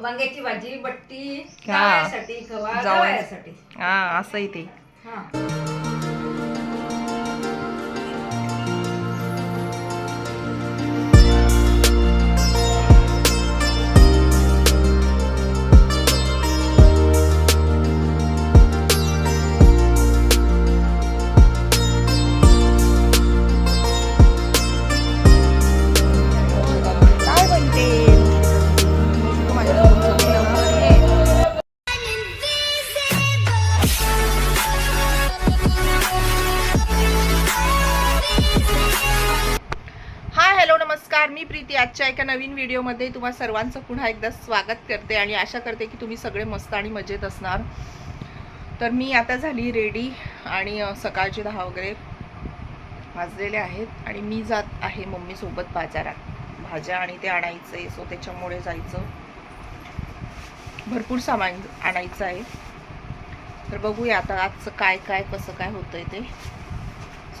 वांग्याची भाजी बट्टी हा. खवा जावया- जावयासाठी हा असंही ते. हा. आजच्या एका नवीन व्हिडिओमध्ये तुम्हा सर्वांचं पुन्हा एकदा स्वागत करते आणि आशा करते की तुम्ही सगळे मस्त आणि मजेत असणार. तर मी आता झाली रेडी आणि सकाळचे दहा वगैरे वाजलेले आहेत आणि मी जात आहे मम्मीसोबत बाजारात. भाज्या आणि ते आणायचं आहे सो त्याच्यामुळे जायचं. भरपूर सामान आणायचं आहे. तर बघूया आता आजचं काय काय कसं काय होतंय ते.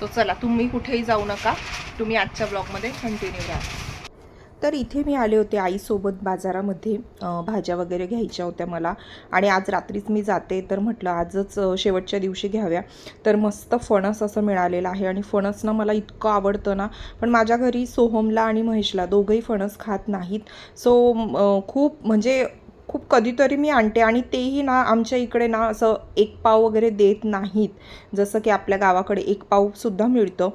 सो चला तुम्ही कुठेही जाऊ नका. तुम्ही आजच्या ब्लॉगमध्ये कंटिन्यू राहा. तर इथे मी आले होते आईसोबत बाजारामध्ये. भाज्या वगैरे घ्यायच्या होत्या मला. आणि आज रात्रीच मी जाते तर म्हटलं आजच शेवटच्या दिवशी घ्याव्या. तर मस्त फणस असं मिळालेलं आहे आणि फणस ना मला इतकं आवडतं ना. पण माझ्या घरी सोहमला आणि महेशला दोघंही फणस खात नाहीत. सो खूप म्हणजे खूप कधीतरी मी आणते आणि तेही ना आमच्या इकडे ना असं एक पाव वगैरे देत नाहीत. जसं की आपल्या गावाकडे एक पावसुद्धा मिळतं.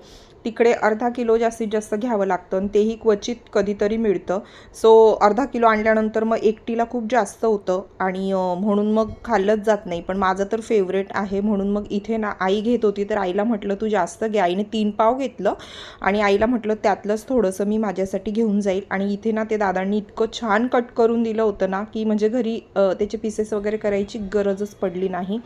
तिकडे अर्धा किलो जास्तीत जास्त घ्यावं लागतं आणि तेही क्वचित कधीतरी मिळतं. सो अर्धा किलो आणल्यानंतर मग एकटीला खूप जास्त होतं आणि म्हणून मग खाल्लंच जात नाही. पण माझं तर फेवरेट आहे म्हणून मग इथे ना आई घेत होती तर आईला म्हटलं तू जास्त घे. आईने तीन पाव घेतलं आणि आईला म्हटलं त्यातलंच थोडंसं मी माझ्यासाठी घेऊन जाईल. आणि इथे ना ते दादांनी इतकं छान कट करून दिलं होतं ना की म्हणजे घरी त्याचे पीसेस वगैरे करायची गरजच पडली नाही.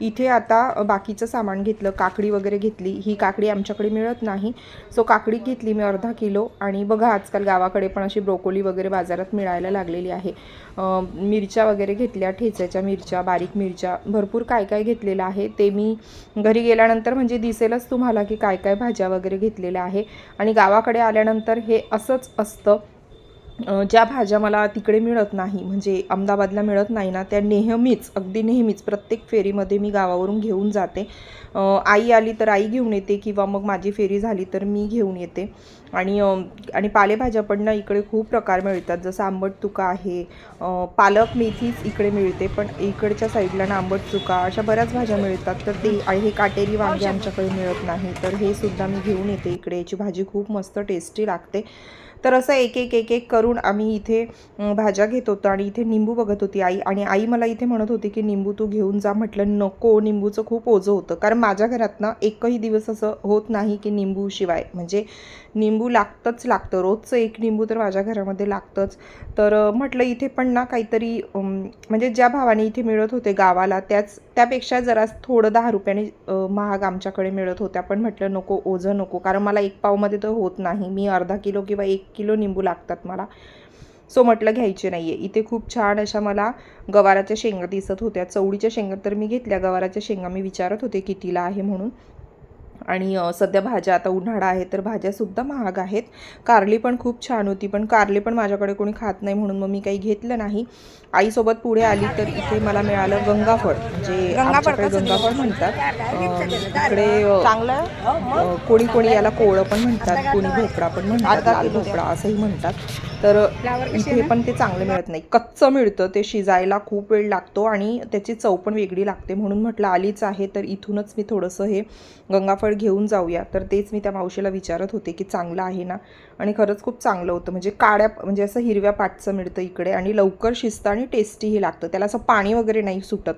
इथे आता बाकीचं सामान घेतलं काकडी वगैरे घेतली. ही काकडी आमच्याकडे मिळत नाही. सो काकडी घेतली मी अर्धा किलो. आणि बघा आजकाल गावाकडे पण अशी ब्रोकोली वगैरे बाजारात मिळायला लागलेली आहे. मिरच्या वगैरे घेतल्या ठेच्याच्या मिरच्या बारीक मिरच्या भरपूर काय काय घेतलेलं आहे. ते मी घरी गेल्यानंतर म्हणजे दिसेलच तुम्हाला की काय काय भाज्या वगैरे घेतलेल्या आहे. आणि गावाकडे आल्यानंतर हे असंच असतं. ज्या भाज्या मला तिकडे मिळत नाही म्हणजे अहमदाबादला मिळत नाही ना त्या नेहमीच अगदी नेहमीच प्रत्येक फेरीमध्ये मी गावावरून घेऊन जाते. आई आली तर आई घेऊन येते किंवा मग माझी फेरी झाली तर मी घेऊन येते. आणि आणि पालेभाज्या पण ना इकडे खूप प्रकार मिळतात. जसं आंबट तुका आहे पालक मेथीच इकडे मिळते पण इकडच्या साईडला ना आंबट चुका अशा बऱ्याच भाज्या मिळतात. तर ते हे काटेरी वांगे आमच्याकडे मिळत नाही. तर हे सुद्धा मी घेऊन येते इकडे. याची भाजी खूप मस्त टेस्टी लागते. तर असं एक एक एक एक करून आम्ही इथे भाज्या घेत होतो आणि इथे निंबू बघत होती आई. आणि आई मला इथे म्हणत होती की निंबू तू घेऊन जा. म्हटलं नको निंबूचं खूप ओझं होतं. कारण माझ्या घरात ना एकही दिवस असं होत नाही की निंबू शिवाय. म्हणजे निंबू लागतंच लागतं. रोजचं एक निंबू तर माझ्या घरामध्ये लागतंच. तर म्हटलं इथे पण ना काहीतरी म्हणजे ज्या भावाने इथे मिळत होते गावाला त्याच त्यापेक्षा जरा थोडं दहा रुपयाने महाग आमच्याकडे मिळत होत्या. पण म्हटलं नको ओझं नको. कारण मला एक पावमध्ये तर होत नाही. मी अर्धा किलो किंवा एक किलो निंबू लागतात मला. सो म्हटलं घ्यायचे नाही आहे इथे खूप छान अशा मला गवाराच्या शेंगा दिसत होत्या. चवळीच्या शेंगा तर मी घेतल्या. गवाराच्या शेंगा मी विचारत होते कितीला आहे म्हणून. आणि सध्या भाज्या आता उन्हाळा आहे तर भाज्यासुद्धा महाग आहेत. कारली पण खूप छान होती. पण कारली पण माझ्याकडे कोणी खात नाही म्हणून मग मी काही घेतलं नाही. आईसोबत पुढे आली तर इथे मला मिळालं गंगाफळ म्हणजे आमच्याकडे गंगाफळ म्हणतात. इकडे चांगलं? कोणी कोणी याला कोळं पण म्हणतात कोणी भोपळा पण म्हणतात लाल भोपळा असंही म्हणतात. तर इथे पण ते चांगलं मिळत नाही. कच्चं मिळतं ते शिजायला खूप वेळ लागतो आणि त्याची चव पण वेगळी लागते. म्हणून म्हटलं आलीच आहे तर इथूनच मी थोडंसं हे गंगाफळ घेऊन जाऊया. तर तेच मी त्या मावशीला विचारत होते की चांगलं आहे ना? आणि खरंच खूप चांगलं होतं. म्हणजे काड्या म्हणजे असं हिरव्या पाटचं मिळतं इकडे आणि लवकर शिजतं आणि टेस्टीही लागतं. त्याला असं पाणी वगैरे नाही सुटत.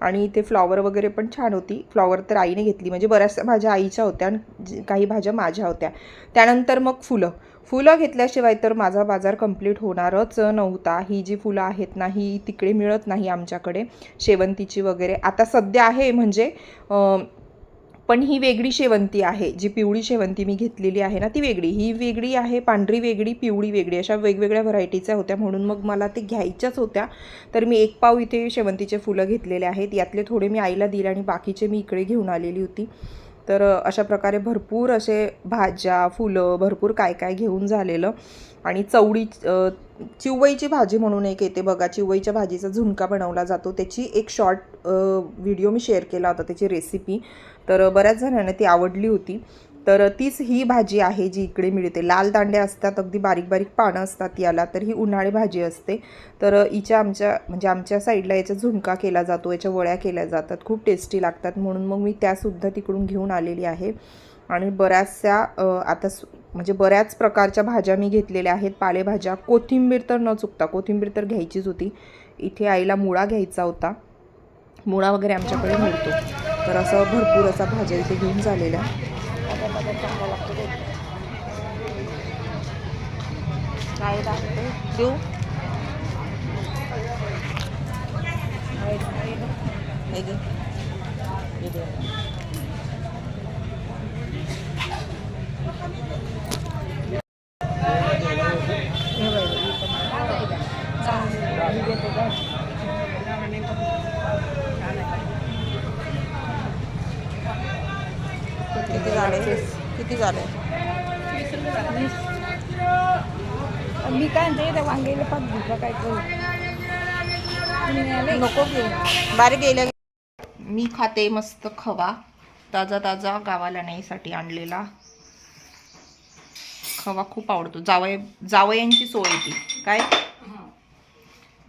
आणि इथे फ्लॉवर वगैरे पण छान होती. फ्लॉवर तर आईने घेतली. म्हणजे बऱ्याचशा भाज्या आईच्या होत्या आणि काही भाज्या माझ्या होत्या. त्यानंतर मग फुलं. फुलं घेतल्याशिवाय तर माझा बाजार कंप्लीट होणारच नव्हता. ही जी फुलं आहेत ना ही तिकडे मिळत नाही आमच्याकडे. शेवंतीची वगैरे. आता सध्या आहे म्हणजे पण ही वेगळी शेवंती आहे. जी पिवळी शेवंती मी घेतलेली आहे ना ती वेगळी. ही वेगळी आहे पांढरी वेगळी पिवळी वेगळी. अशा वेगवेगळ्या व्हरायटीच्या होत्या. म्हणून मग मला ते घ्यायच्याच होत्या. तर मी एक पाव इथे शेवंतीचे फुलं घेतलेले आहेत. यातले थोडे मी आईला दिले आणि बाकीचे मी इकडे घेऊन आलेली होती. तर अशा प्रकारे भरपूर असे भाज्या फुलं भरपूर काय काय घेऊन झालेलं. आणि चवळी चिवईची भाजी म्हणून एक येते बघा. चिवईच्या भाजीचा झुणका बनवला जातो. त्याची एक शॉर्ट व्हिडिओ मी शेअर केला होता. त्याची रेसिपी तर बऱ्याच जणांना ती आवडली होती. तर तीच ही भाजी आहे जी इकडे मिळते. लाल दांड्या असतात अगदी बारीक बारीक पानं असतात याला तर ही उन्हाळी भाजी असते. तर हिच्या आमच्या म्हणजे आमच्या साईडला याचा झुणका केला जातो याच्या वळ्या केल्या जातात खूप टेस्टी लागतात. म्हणून मग मी त्यासुद्धा तिकडून घेऊन आलेली आहे. आणि बऱ्याचशा आता सु- म्हणजे बऱ्याच प्रकारच्या भाज्या मी घेतलेल्या आहेत. पालेभाज्या कोथिंबीर तर न चुकता कोथिंबीर तर घ्यायचीच होती. इथे आईला मुळा घ्यायचा होता. मुळा वगैरे आमच्याकडे मिळतो तर असं भरपूर असा भाज्या इथे घेऊन झालेल्या. काय लागते देऊ हे घे. हे दे. किती झाले किती झाले मी काय म्हणते त्या वांग्याला पाच भुका काय करू नको बारीक गेल्या मी खाते मस्त खवा. ताजा ताजा गावाला न्यायसाठी आणलेला. खवा खूप आवडतो. जावय जावयांची सोय ती. काय?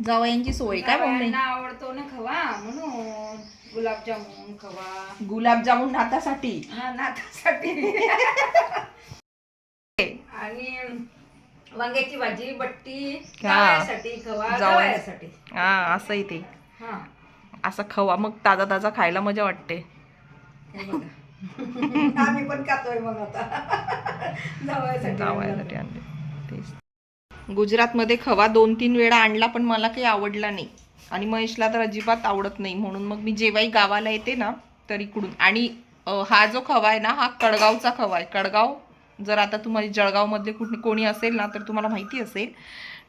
जावयांची सोय. काय त्यांना आवडतो ना खवा म्हणून. गुलाबजामुन खवा. गुलाबजामुन नातासाठी. हा नातासाठी. आणि वांग्याची भाजी बट्टी हा. खवा जावयासाठी हा ते. हा. असा खवा मग ताजा ताजा खायला मजा वाटते. हे बघा. आम्ही पण खातोय मग आता. जावयासाठी जावयासाठी आणले. तेच. गुजरातमध्ये खवा दोन तीन वेळा आणला पण मला काही आवडला नाही. आणि महेशला तर अजिबात आवडत नाही. म्हणून मग मी जेव्हाही गावाला येते ना तर इकडून आणि अं, हा जो खवा आहे ना हा कडगावचा खवा आहे. कडगाव जर आता तुम्हाला जळगावमधले कुठे कोणी असेल ना तर तुम्हाला माहिती असेल.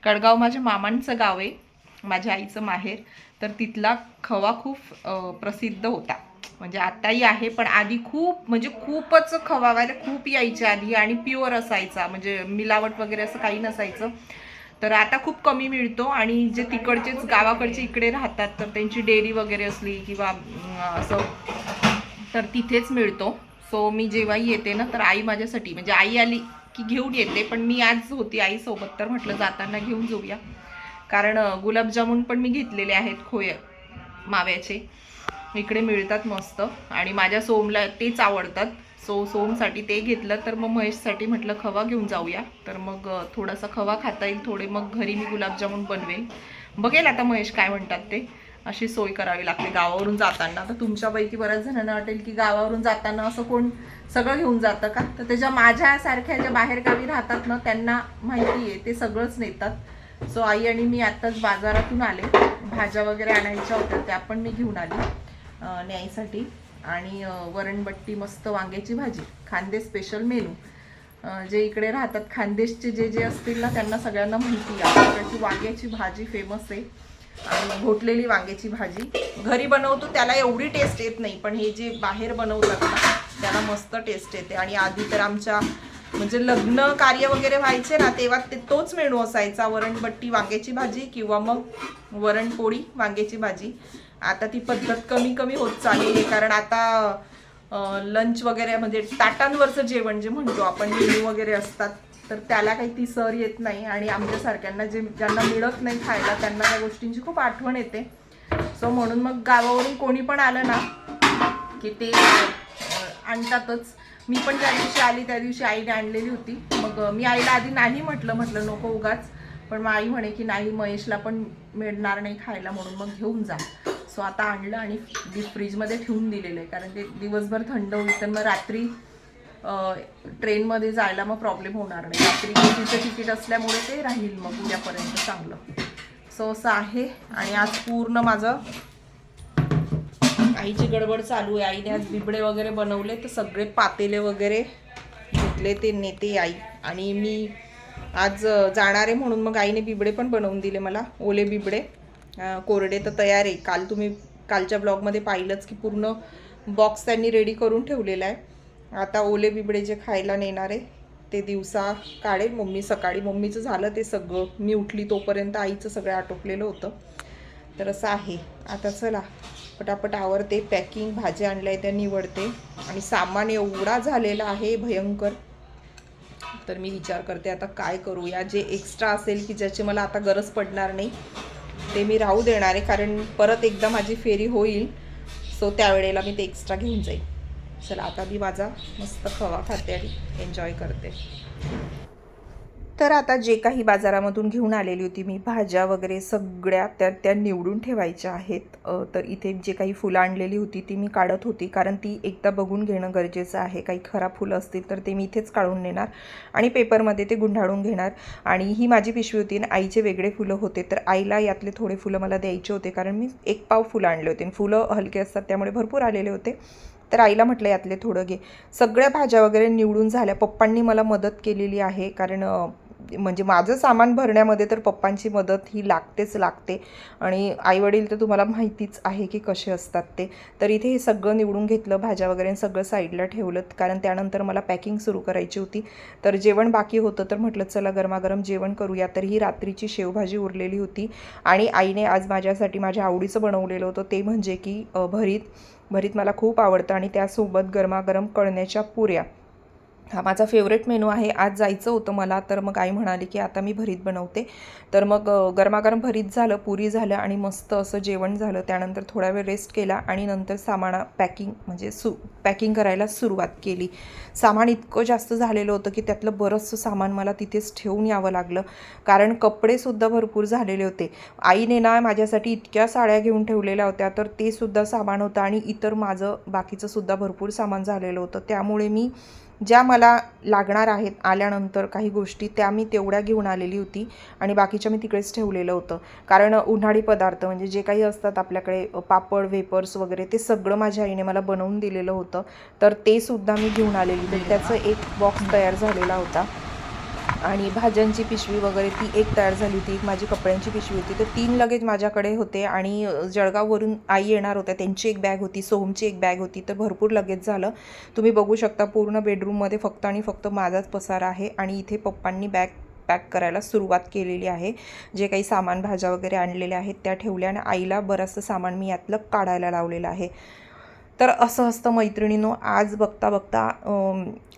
कडगाव माझ्या मामांचं गाव आहे माझ्या आईचं माहेर. तर तिथला खवा खूप प्रसिद्ध होता. म्हणजे आताही आहे पण आधी खूप म्हणजे खूपच खवा व्हायला खूप यायच्या आधी आणि प्युअर असायचा. म्हणजे मिलावट वगैरे असं काही नसायचं. तर आता खूप कमी मिळतो आणि जे तिकडचेच गावाकडचे इकडे राहतात तर त्यांची डेअरी वगैरे असली किंवा असं तर तिथेच मिळतो. सो मी जेव्हाही येते ना तर आई माझ्यासाठी म्हणजे आई आली की घेऊन येते पण मी आज होती आईसोबत तर म्हटलं जाताना घेऊन जाऊया. कारण गुलाबजामुन पण मी घेतलेले आहेत खोय माव्याचे. इकडे मिळतात मस्त. आणि माझ्या सोमला तेच आवडतात. सो सोमसाठी ते घेतलं तर मग महेशसाठी म्हटलं खवा घेऊन जाऊया. तर मग थोडासा खवा खाता येईल थोडे मग घरी मी गुलाबजामुन बनवेल बघेल आता महेश काय म्हणतात ते. अशी सोय करावी लागते गावावरून जाताना. तर तुमच्यापैकी बऱ्याच जणांना वाटेल की गावावरून जाताना असं कोण सगळं घेऊन जातं का? तर त्याच्या माझ्यासारख्या ज्या बाहेरगावी राहतात ना त्यांना माहिती आहे ते सगळंच नेतात. सो आई आणि मी आत्ताच बाजारातून आले. भाज्या वगैरे आणायच्या होत्या त्या पण मी घेऊन आली न्यायसाठी. आणि वरणबट्टी मस्त वांग्याची भाजी खांदे स्पेशल मेनू जे इकडे राहतात खानदेशचे जे जे असतील ना त्यांना सगळ्यांना माहिती आहे. आपल्याची वांग्याची भाजी फेमस आहे. आणि घोटलेली वांग्याची भाजी. घरी बनवतो त्याला एवढी टेस्ट येत नाही पण हे जे बाहेर बनवतात ना त्याला मस्त टेस्ट येते. आणि आधी तर आमच्या म्हणजे लग्न कार्य वगैरे व्हायचे ना तेव्हा ते तोच मेनू असायचा वरणबट्टी वांग्याची भाजी किंवा मग वरणपोळी वांग्याची भाजी. आता ती पद्धत कमी कमी होत चालली आहे कारण आता लंच वगैरे म्हणजे ताटांवरचं जेवण जे म्हणतो आपण मेनू वगैरे असतात तर त्याला काही ती सर येत नाही आणि आमच्यासारख्यांना जे ज्यांना मिळत नाही खायला त्यांना त्या गोष्टींची खूप आठवण येते. सो म्हणून मग गावावरून कोणी पण आलं ना की ते आणतातच. मी पण ज्या दिवशी आली त्या दिवशी आईने आणलेली होती. मग मी आईला आधी नाही म्हटलं म्हटलं नको उगाच. पण मग आई म्हणे की नाही महेशला पण मिळणार नाही खायला म्हणून मग घेऊन जा. सो आता आणलं आणि डीप फ्रीजमध्ये ठेवून दिलेलं आहे. कारण ते दिवसभर थंड होईल तर मग रात्री ट्रेनमध्ये जायला मग प्रॉब्लेम होणार नाही. रात्री तिचं तिकीट असल्यामुळे ते राहील मग उद्यापर्यंत चांगलं. सो असं आहे. आणि आज पूर्ण माझं आईची गडबड चालू आहे. आईने आज बिबडे वगैरे बनवले तर सगळे पातेले वगैरे घेतले ते नेते आई. आणि मी आज जाणार आहे म्हणून मग आईने बिबडे पण बनवून दिले मला. ओले बिबडे. कोरडे तर तयार आहे. काल तुम्ही कालच्या ब्लॉगमध्ये पाहिलंच की पूर्ण बॉक्स त्यांनी रेडी करून ठेवलेला आहे. आता ओले बिबडे जे खायला नेणार आहे ते दिवसा काढेल. मम्मी सकाळी मम्मीचं झालं ते सगळं. मी उठली तोपर्यंत आईचं सगळं आटोपलेलं होतं. तर असं आहे. आता चला पटापट आवरते. पॅकिंग भाज्या आणल्या त्या निवडते. आणि सामान एवढा झालेला आहे भयंकर. तर मी विचार करते आता काय करूया? जे एक्स्ट्रा असेल की ज्याची मला आता गरज पडणार नाही ते मी राहू देणार आहे. कारण परत एकदा माझी फेरी होईल सो त्यावेळेला मी ते एक्स्ट्रा घेऊन जाईल. चला आता मी माझा मस्त खवा खाते आणि एन्जॉय करते. तर आता जे काही बाजारामधून घेऊन आलेली होती मी भाज्या वगैरे सगळ्या त्या त्या निवडून ठेवायच्या आहेत. तर इथे जे काही फुलं आणलेली होती ती मी काढत होती कारण ती एकदा बघून घेणं गरजेचं आहे. काही खराब फुलं असतील तर ते मी इथेच काढून नेणार आणि पेपरमध्ये ते गुंडाळून घेणार. आणि ही माझी पिशवी होती आणि आईचे वेगळे फुलं होते तर आईला यातले थोडे फुलं मला द्यायचे होते कारण मी एक पाव फुलं आणले होते. आणि फुलं हलके असतात त्यामुळे भरपूर आलेले होते. तर आईला म्हटलं यातले थोडं घे. सगळ्या भाज्या वगैरे निवडून झाल्या. पप्पांनी मला मदत केलेली आहे कारण म्हणजे माझं सामान भरण्यामध्ये तर पप्पांची मदत ही लागतेच लागते. आणि आईवडील तर तुम्हाला माहितीच आहे की कसे असतात ते. तर इथे हे सगळं निवडून घेतलं भाज्या वगैरे सगळं साईडला ठेवलं. कारण त्यानंतर मला पॅकिंग सुरू करायची होती. तर जेवण बाकी होतं तर म्हटलं चला गरमागरम जेवण करूया. तर ही रात्रीची शेवभाजी उरलेली होती. आणि आईने आज माझ्यासाठी माझ्या आवडीचं बनवलेलं होतं ते म्हणजे की भरीत. भरीत मला खूप आवडतं आणि त्यासोबत गरमागरम कळण्याच्या पुऱ्या. हा माझा फेवरेट मेनू आहे. आज जायचं होतं मला तर मग आई म्हणाली की आता मी भरीत बनवते. तर मग गरमागरम भरीत झालं पुरी झालं आणि मस्त असं जेवण झालं. त्यानंतर थोडा वेळ रेस्ट केला आणि नंतर सामाना पॅकिंग म्हणजे सु पॅकिंग करायला सुरुवात केली. सामान इतकं जास्त झालेलं होतं की त्यातलं बरंचसं सामान मला तिथेच ठेवून यावं लागलं. कारण कपडेसुद्धा भरपूर झालेले होते. आईने ना माझ्यासाठी इतक्या साड्या घेऊन ठेवलेल्या होत्या तर ते सुद्धा सामान होतं आणि इतर माझं बाकीचं सुद्धा भरपूर सामान झालेलं होतं. त्यामुळे मी ज्या मला लागणार आहेत आल्यानंतर काही गोष्टी त्या मी तेवढ्या घेऊन आलेली होती आणि बाकीच्या मी तिकडेच ठेवलेलं होतं. कारण उन्हाळी पदार्थ म्हणजे जे काही असतात आपल्याकडे पापड वेपर्स वगैरे ते सगळं माझ्या आईने मला बनवून दिलेलं होतं. तर ते सुद्धा मी घेऊन आलेली. तर त्याचं एक बॉक्स तयार झालेला होता. आणि भाज्यांची पिशवी वगैरे ती एक तयार झाली होती एक माझी कपड्यांची पिशवी होती. तर तीन लगेच माझ्याकडे होते आणि जळगाववरून आई येणार होत्या. त्यांची एक बॅग होती सोहमची एक बॅग होती. तर भरपूर लगेच झालं. तुम्ही बघू शकता पूर्ण बेडरूममध्ये फक्त आणि फक्त माझाच पसारा आहे आणि इथे पप्पांनी बॅग पॅक करायला सुरुवात केलेली आहे. जे काही सामान भाज्या वगैरे आणलेल्या आहेत त्या ठेवल्या आणि आईला बरंचसं सामान मी यातलं काढायला लावलेलं आहे. तर असं असतं मैत्रिणीनो आज बघता बघता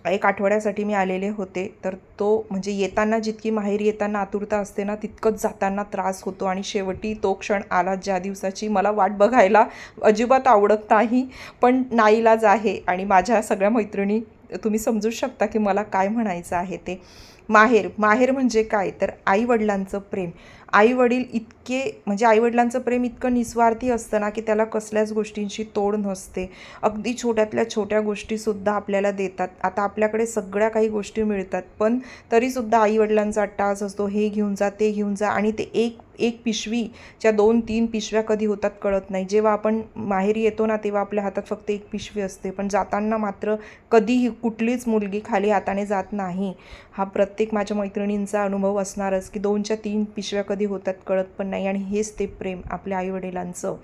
एक आठवड्यासाठी मी आलेले होते तर तो म्हणजे येताना जितकी माहेर येताना आतुरता असते ना तितकंच जाताना त्रास होतो आणि शेवटी तो क्षण आला ज्या दिवसाची मला वाट बघायला अजिबात आवडत नाही. पण नाईलाज आहे आणि माझ्या सगळ्या मैत्रिणी तुम्ही समजू शकता की मला काय म्हणायचं आहे ते. माहेर माहेर म्हणजे काय? तर आईवडिलांचं प्रेम. आईवडील इतके म्हणजे आईवडिलांचं प्रेम इतकं निस्वार्थी असतं ना की त्याला कसल्याच गोष्टींशी तोड नसते. अगदी छोट्यातल्या छोट्या गोष्टीसुद्धा आपल्याला देतात. आता आपल्याकडे सगळ्या काही गोष्टी मिळतात पण तरीसुद्धा आईवडिलांचा अट्टास असतो हे घेऊन जा ते घेऊन जा आणि ते एक एक पिशवीच्या दोन तीन पिशव्या कधी होतात कळत नाही. जेव्हा आपण माहेरी येतो ना तेव्हा आपल्या हातात फक्त एक पिशवी असते. पण जाताना मात्र कधीही कुठलीच मुलगी खाली हाताने जात नाही. हा प्रत्येक माझ्या मैत्रिणींचा अनुभव असणारच की दोनच्या तीन पिशव्या कधी होतात कळत पण नाही आणि हेच ते प्रेम आपल्या आईवडिलांचं.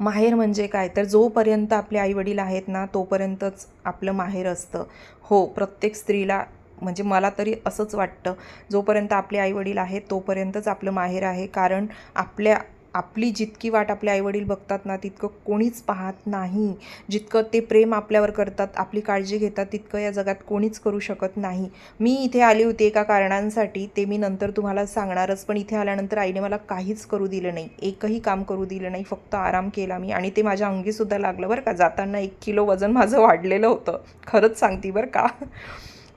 माहेर म्हणजे काय? तर जोपर्यंत आपले आईवडील आहेत ना तोपर्यंतच आपलं माहेर असतं. हो प्रत्येक स्त्रीला म्हणजे मला तरी असंच वाटतं. जोपर्यंत आपले आईवडील आहेत तोपर्यंतच आपलं माहेर आहे. कारण आपल्या आपली जितकी वाट आपले आईवडील बघतात ना तितकं कोणीच पाहत नाही. जितकं ते प्रेम आपल्यावर करतात आपली काळजी घेतात तितकं या जगात कोणीच करू शकत नाही. मी इथे आली होती एका कारणांसाठी ते मी नंतर तुम्हाला सांगणारच पण इथे आल्यानंतर आईने मला काहीच करू दिलं नाही. एकही काम करू दिलं नाही फक्त आराम केला मी. आणि ते माझ्या अंगीसुद्धा लागलं बरं का जाताना एक किलो वजन माझं वाढलेलं होतं. खरंच सांगते बरं का?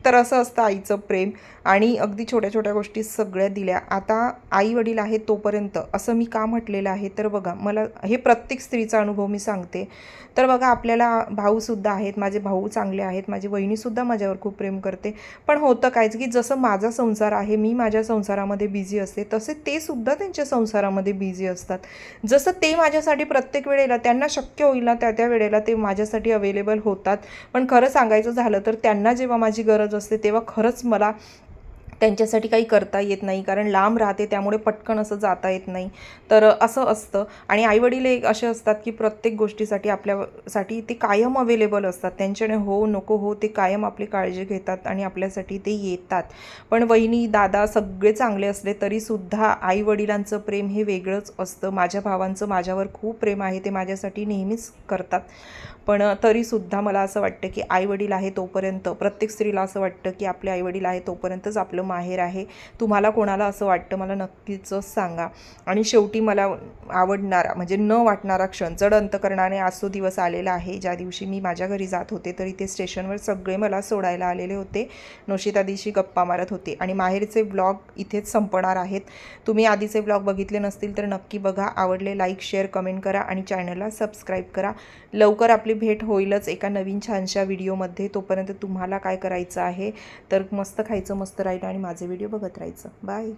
तर असं असतं आईचं प्रेम. आणि अगदी छोट्या छोट्या गोष्टी सगळ्या दिल्या. आता आई वडील आहेत तोपर्यंत असं मी का म्हटलेलं आहे? तर बघा मला हे प्रत्येक स्त्रीचा अनुभव मी सांगते. तर बघा आपल्याला भाऊसुद्धा आहेत. माझे भाऊ चांगले आहेत. माझी वहिनीसुद्धा माझ्यावर खूप प्रेम करते. पण होतं कायच की जसं माझा संसार आहे मी माझ्या संसारामध्ये बिझी असते तसे ते सुद्धा त्यांच्या संसारामध्ये बिझी असतात. जसं ते माझ्यासाठी प्रत्येक वेळेला त्यांना शक्य होईल ना त्या त्या वेळेला ते माझ्यासाठी अवेलेबल होतात. पण खरं सांगायचं झालं तर त्यांना जेव्हा माझी गरज असते तेव्हा खरंच मला त्यांच्यासाठी काही करता येत नाही. कारण लांब राहते त्यामुळे पटकन असं जाता येत नाही. तर असं असतं. आणि आईवडील एक असे असतात की प्रत्येक गोष्टीसाठी आपल्यासाठी ते कायम अवेलेबल असतात. त्यांच्याने हो नको हो ते कायम आपली काळजी घेतात आणि आपल्यासाठी ते येतात. पण वहिनी दादा सगळे चांगले असले तरीसुद्धा आईवडिलांचं प्रेम हे वेगळंच असतं. माझ्या भावांचं माझ्यावर खूप प्रेम आहे ते माझ्यासाठी नेहमीच करतात. पण तरीसुद्धा मला असं वाटतं की आईवडील आहे तोपर्यंत प्रत्येक स्त्रीला असं वाटतं की आपले आईवडील आहे तोपर्यंतच आपलं माहेर आहे. तुम्हाला कोणाला असं वाटतं? मला नक्कीच सांगा. आणि शेवटी मला आवडणारा म्हणजे न वाटणारा क्षण जड अंतकरणाने आज तो दिवस आलेला आहे. ज्या दिवशी मी माझ्या घरी जात होते तर इथे स्टेशनवर सगळे मला सोडायला आलेले होते. नोशिता दिवशी गप्पा मारत होते. आणि माहेरचे ब्लॉग इथेच संपणार आहेत. तुम्ही आधीचे ब्लॉग बघितले नसतील तर नक्की बघा. आवडले लाईक शेअर कमेंट करा आणि चॅनलला सबस्क्राईब करा. लवकर आपली भेट होईलच एका नवीन छानशा व्हिडिओमध्ये. तोपर्यंत तुम्हाला काय करायचं आहे? तर मस्त खायचं मस्त राहिलं आणि माझे व्हिडिओ बघत राहायचं. बाय